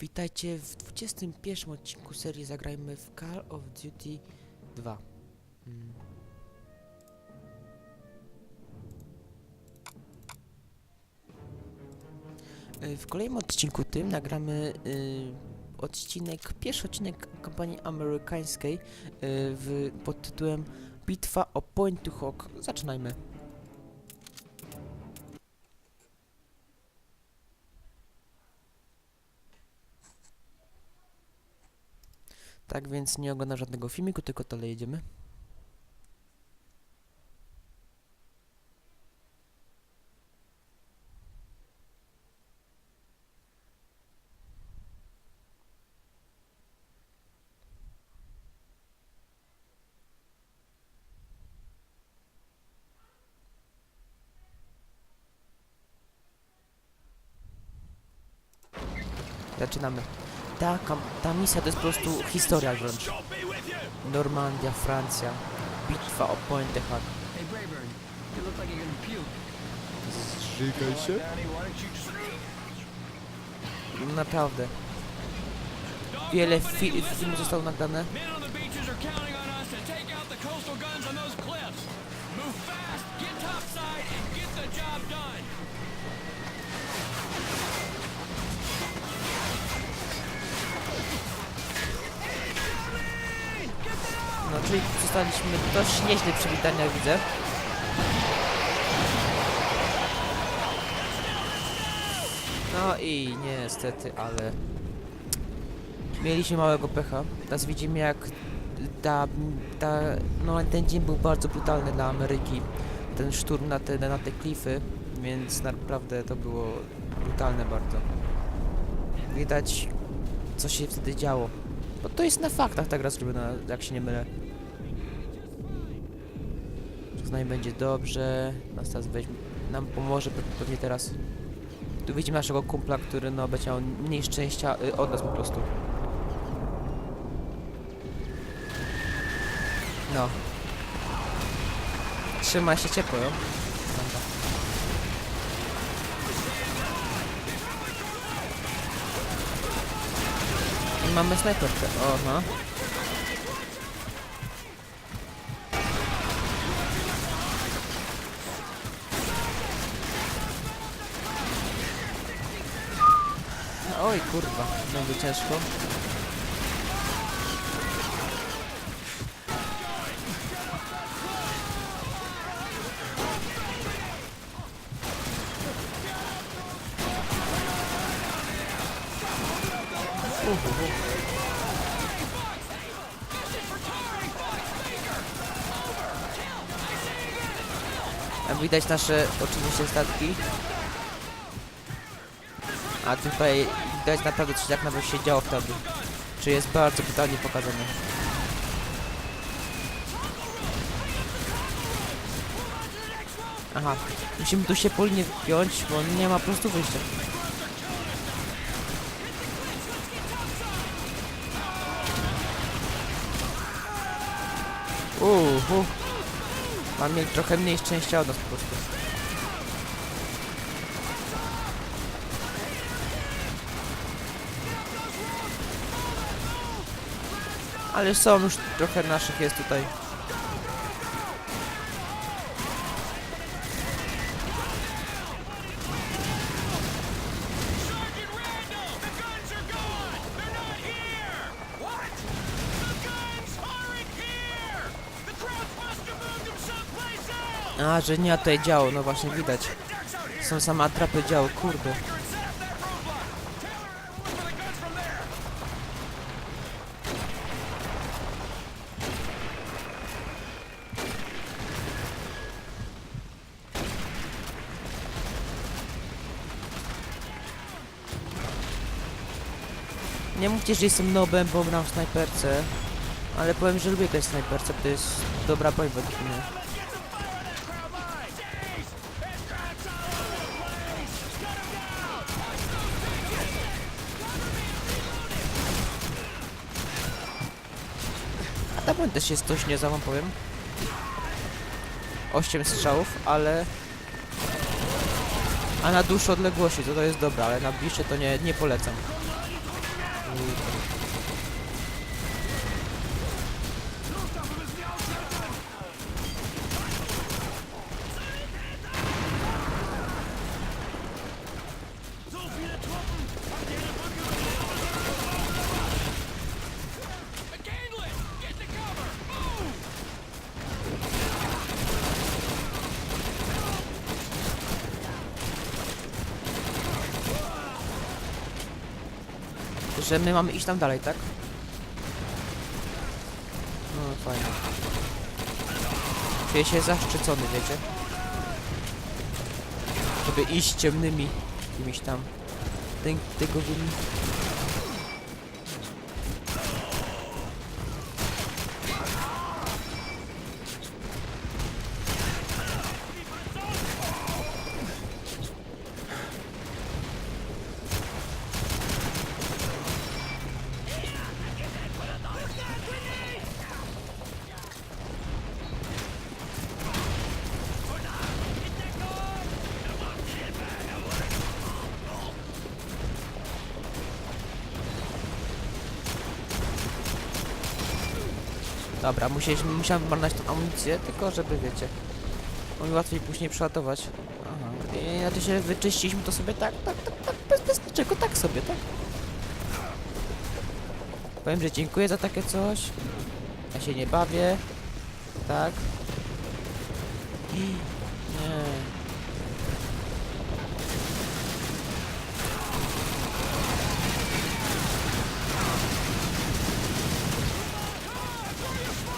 Witajcie w 21 odcinku serii Zagrajmy w Call of Duty 2. Mm. Y, W kolejnym odcinku tym nagramy y, odcinek, pierwszy odcinek kampanii amerykańskiej y, w, pod tytułem Bitwa o Point to Hawk. Zaczynajmy. Tak więc nie oglądam żadnego filmiku, tylko dalej jedziemy. Zaczynamy. Ta, ta misja to jest po prostu historia wręcz. Normandia, Francja. Bitwa o gonna puke. Zżygaj się. Naprawdę. Wiele fi filmów zostało nagrane. Czyli zostaliśmy dość nieźle przywitani, jak widzę. No i niestety, ale mieliśmy małego pecha. Teraz widzimy jak ta, ta, no ten dzień był bardzo brutalny dla Ameryki. Ten szturm na te, na te klify, więc naprawdę to było brutalne bardzo. Widać co się wtedy działo. Bo to jest na faktach ta gra zrobiona, jak się nie mylę. Nami będzie dobrze. Nas teraz weźmie, nam pomoże pe- pewnie teraz. Tu widzimy naszego kumpla, który no będzie miał mniej szczęścia y, od nas po prostu. No. Trzymaj się ciepło, jo? I mamy snajperkę. Aha. Oj kurwa, będzie ciężko. Jak widać nasze oczywiście statki. A tutaj widać naprawdę coś jak nawet się działo wtedy. Czy jest bardzo brutalnie pokazane. Aha, musimy tu się polnie wpiąć, bo nie ma po prostu wyjścia. Uhu. Mam mieć trochę mniej szczęścia od nas po prostu. Ale są już trochę naszych jest tutaj. A, że nie, a tutaj działo, no właśnie widać. Są same atrapy działo, kurde. Nie mówcie, że jestem nobem, bo gram w snajperce. Ale powiem, że lubię grać w snajperce, to jest dobra broń według. A ta też jest dość niezła, wam powiem. 8 strzałów, ale... A na dłuższe odległości to to jest dobra, ale na bliższe to nie, nie polecam. Że my mamy iść tam dalej, tak? No fajnie. Czuję się zaszczycony, wiecie? Żeby iść ciemnymi jakimiś tam tę- tygowymi. Dobra, musieliśmy, musiałem wymarnać tą amunicję, tylko żeby wiecie. Mi łatwiej później przelatować. Aha. I na to się wyczyściliśmy to sobie tak, tak, tak, tak, bez, bez niczego, tak sobie, tak. Powiem, że dziękuję za takie coś. Ja się nie bawię. Tak. Nie.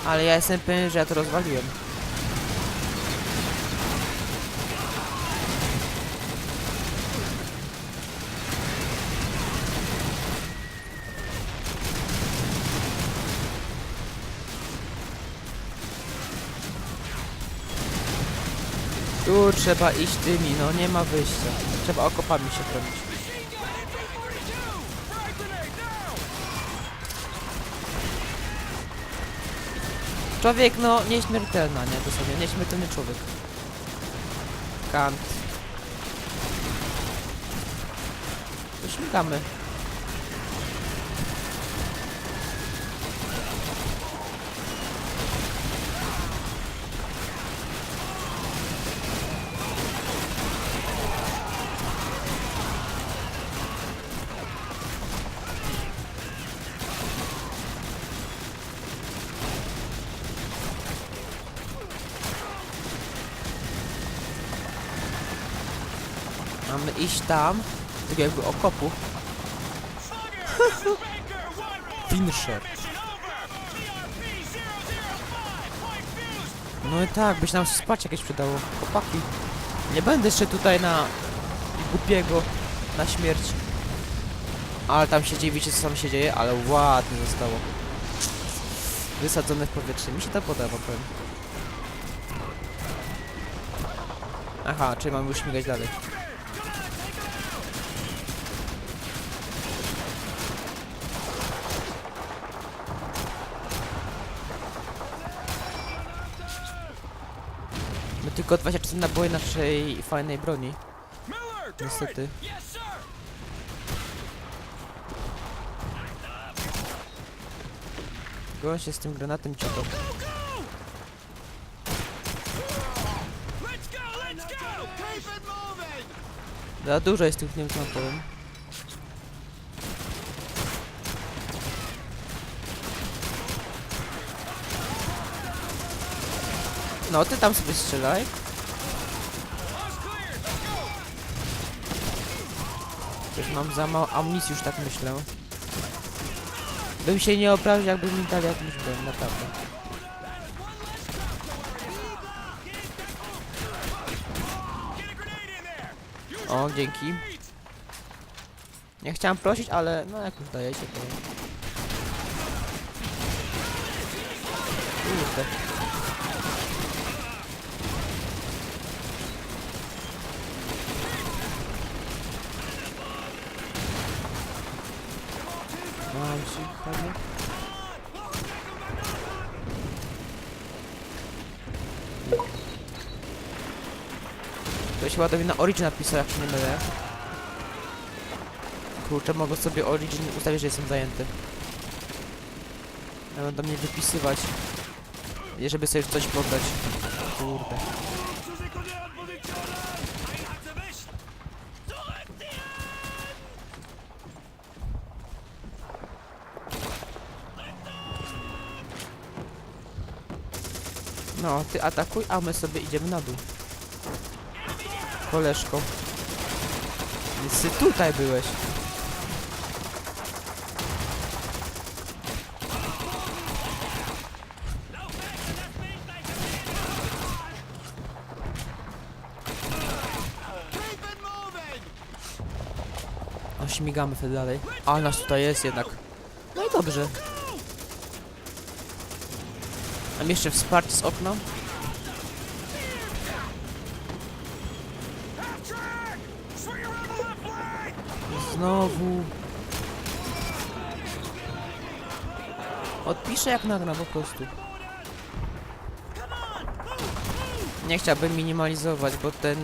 Ale ja jestem pewien, że ja to rozwaliłem. Tu trzeba iść tymi, no nie ma wyjścia. Trzeba okopami się chronić. Człowiek, no, nieśmiertelna, nie? Dosłownie, nieśmiertelny człowiek. Kant. Śmigamy. Mamy iść tam, tak jakby okopu. Slugger, this is Baker 1-4! Finisher. Mission over! ERP-005! Point fused! No i tak, by się nam spać jakieś przydało. Chłopaki. Nie będę jeszcze tutaj na głupiego, na śmierć. Ale tam się dzieje, co tam się dzieje? Ale ładnie zostało. Wysadzone w powietrze. Mi się to podoba, powiem. Aha, czyli mam już śmigać dalej. My tylko 24 naboje naszej fajnej broni. Niestety. it! Yes, sir! Go się z tym granatem moving! Za dużo jest tych Niemców, powiem. No, ty tam sobie strzelaj. All's clear! Let's go! Też mam za mało amunicji, już tak myślę. Bym się nie obraził, jakby mi dali jakąś broń, naprawdę. O, dzięki. Nie chciałem prosić, ale no jak już dajecie, to... Kurde. Chodzi. To się ładowie na Origin napisał, jak się nie mylę. Kurczę, mogę sobie Origin ustawić, że jestem zajęty. Ja będą mnie wypisywać. Żeby sobie coś poddać. Kurde. No, ty atakuj, a my sobie idziemy na dół. Koleżko. Więc ty tutaj byłeś. No śmigamy wtedy dalej. A nas tutaj jest jednak. No i dobrze. Mam jeszcze wsparcie z okna. Znowu. Odpiszę jak nagram po prostu. Nie chciałbym minimalizować, bo ten,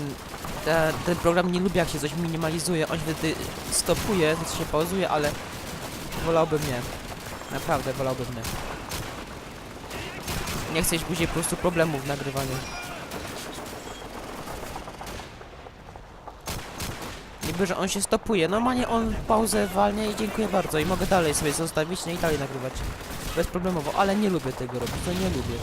ta, ten program nie lubi jak się coś minimalizuje. On wtedy stopuje, to się pauzuje, ale wolałbym nie. Naprawdę wolałbym nie. Nie chcę mieć później po prostu problemów w nagrywaniu. Niby, że on się stopuje. Normalnie on pauzę walnie i dziękuję bardzo. I mogę dalej sobie zostawić no i dalej nagrywać. Bezproblemowo, ale nie lubię tego robić, to nie lubię.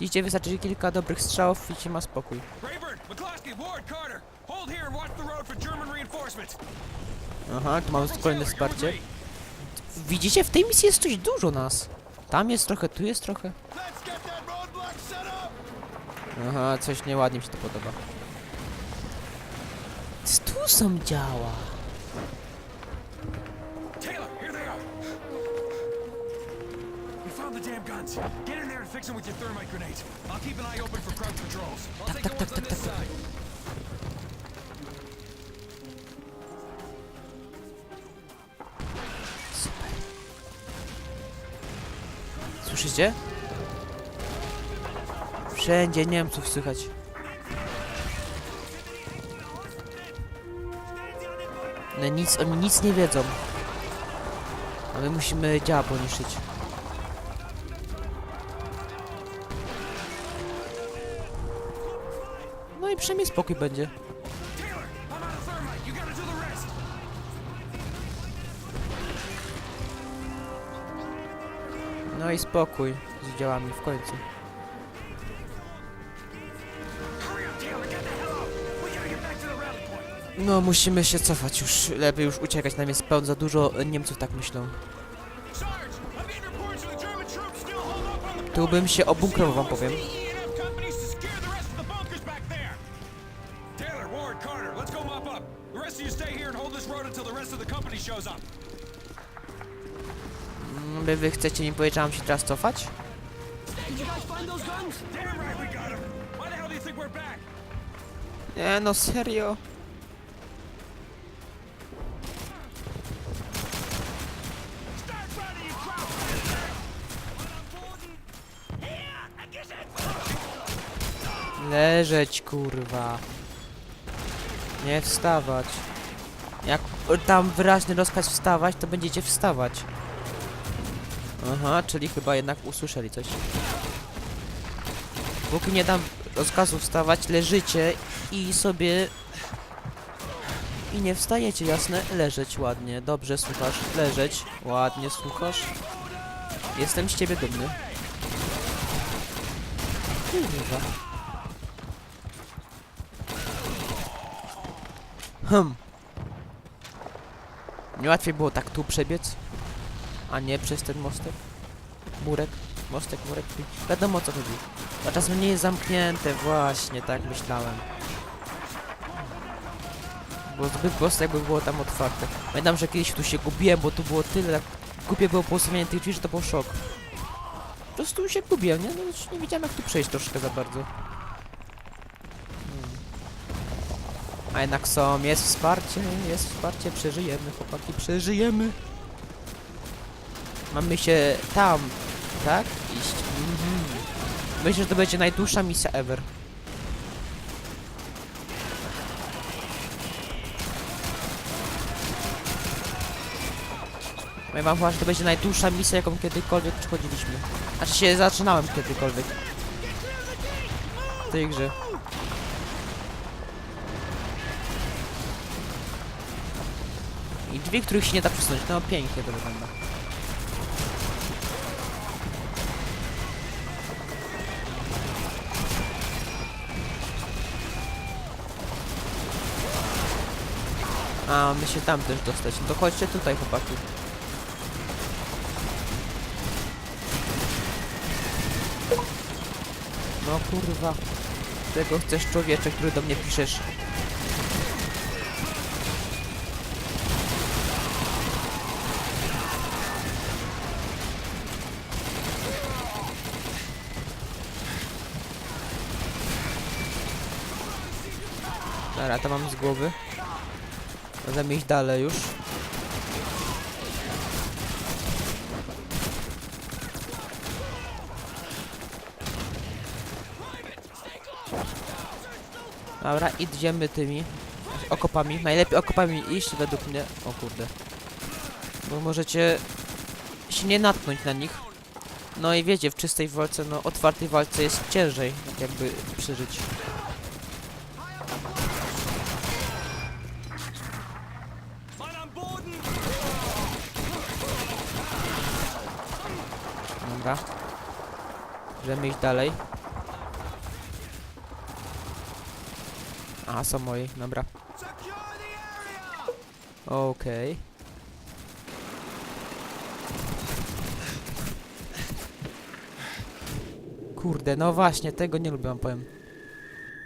Widzicie, wystarczy kilka dobrych strzałów i się ma spokój. Rayburn, McCloskey, Ward, Carter! Hold here and watch the road for German reinforcements. Aha, tu mamy kolejne wsparcie. Widzicie, w tej misji jest coś dużo nas. Tam jest trochę, tu jest trochę. Aha, coś nieładnie mi się to podoba. Tu są działa. Taylor, here they are. We Słyszycie? Wszędzie Niemców słychać. No nic, oni nic nie wiedzą. A my musimy działa poniszczyć. No i przynajmniej spokój będzie. No i spokój z działami w końcu. No musimy się cofać już, lepiej już uciekać, nam jest pełno za dużo Niemców tak myślą. Tu bym się obunkrował wam powiem. Mm, Wy, chcecie mi powiedzieć, że mam się teraz cofać? Nie no, serio? Leżeć, kurwa. Nie wstawać. Jak tam wyraźny rozkaz wstawać, to będziecie wstawać. Aha, czyli chyba jednak usłyszeli coś. Póki nie dam rozkazu wstawać, leżycie i sobie... I nie wstajecie, jasne? Leżeć ładnie, dobrze słuchasz. Leżeć, ładnie słuchasz. Jestem z ciebie dumny. Kurwa. Hmm. Nie łatwiej było tak tu przebiec, a nie przez ten mostek. Murek, mostek, murek. wi- Wiadomo o co chodzi. A czasem nie jest zamknięte, właśnie, tak myślałem. Bo zbyt prosto jakby było tam otwarte. Pamiętam, że kiedyś tu się gubiłem, bo tu było tyle, tak głupie było poustawienie tych drzwi, że to był szok. Po prostu się gubiłem, nie? No już nie wiedziałem jak tu przejść troszkę za bardzo. A jednak są, jest wsparcie, jest wsparcie, przeżyjemy, chłopaki, przeżyjemy. Mamy się tam, tak? Iść. Mhm. Myślę, że to będzie najdłuższa misja ever. Ja mam chyba, że to będzie najdłuższa misja, jaką kiedykolwiek przechodziliśmy. Znaczy się zaczynałem kiedykolwiek. W tej grze. I drzwi, których się nie da przesunąć. No pięknie to wygląda. A, my się tam też dostać. No to chodźcie tutaj, chłopaki. No kurwa. Czego chcesz człowiecze, który do mnie piszesz? Dobra, to mam z głowy. Możemy iść dalej już. Dobra, idziemy tymi okopami. Najlepiej okopami iść według mnie. O kurde. Bo możecie się nie natknąć na nich. No i wiecie, w czystej walce, no otwartej walce jest ciężej jakby przeżyć. Możemy iść dalej. A, są moi, dobra. Okej. Kurde, no właśnie, tego nie lubię, powiem.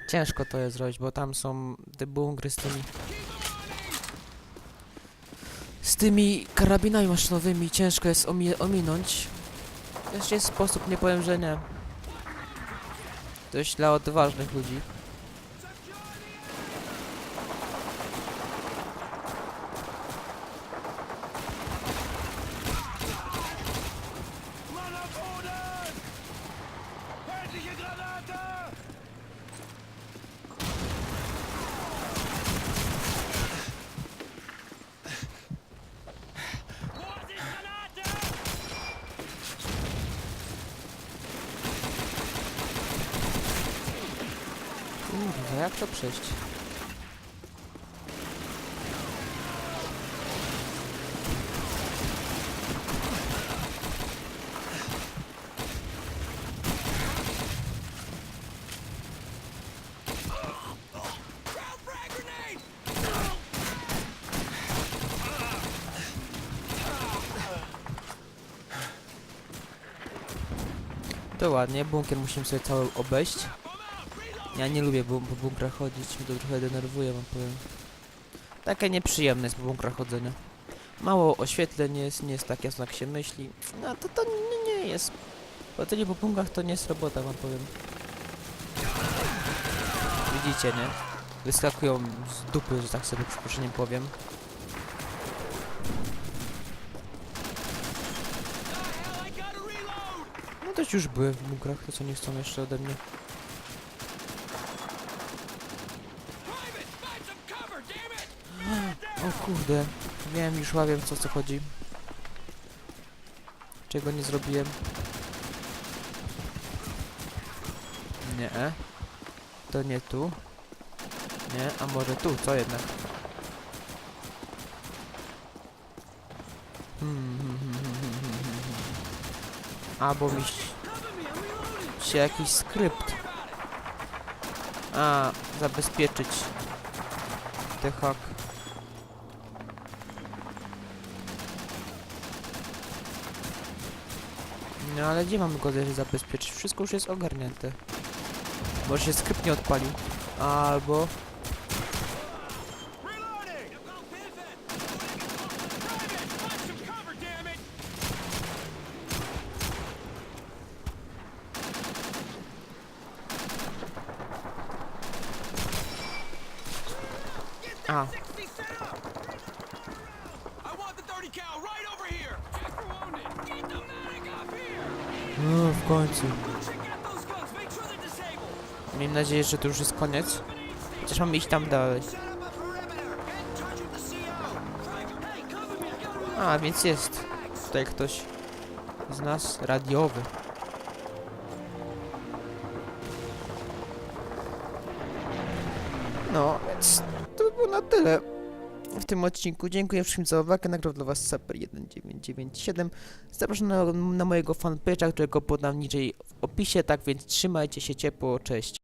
Ciężko to jest zrobić, bo tam są te bunkry z tymi... Z tymi karabinami maszynowymi ciężko jest omi ominąć. Też jest sposób, nie powiem, że nie. Dość dla odważnych ludzi. Jak to przejść? To ładnie, bunkier musimy sobie cały obejść. Ja nie lubię po bunkrach chodzić, mnie to trochę denerwuje, wam powiem. Takie nieprzyjemne jest po bunkrach chodzenie. Mało oświetleń jest, nie jest tak jasno jak się myśli. No to to nie, nie jest. Chodzenie po bunkrach to nie jest robota, wam powiem. Widzicie, nie? Wyskakują z dupy, że tak sobie przeproszeniem powiem. No to już były w bunkrach, to co nie chcą jeszcze ode mnie. Kurde, wiem, już ławiem co co chodzi. Czego nie zrobiłem? Nie. To nie tu. Nie, a może tu, co jednak? Hmm, hmm, hmm, hmm, hmm. Albo mi się jakiś skrypt. A, zabezpieczyć te hak. No ale gdzie mamy go też zabezpieczyć? Wszystko już jest ogarnięte. Może się skrypt nie odpalił. Albo... no w końcu. Miejmy nadzieję, że to już jest koniec. Chociaż mamy iść tam dalej. A więc jest. tutaj ktoś z nas radiowy. No, więc tym odcinku. Dziękuję wszystkim za uwagę. Nagrał dla Was Saper1997. Zapraszam na, na mojego fanpage'a, którego podam niżej w opisie. Tak więc trzymajcie się ciepło. Cześć.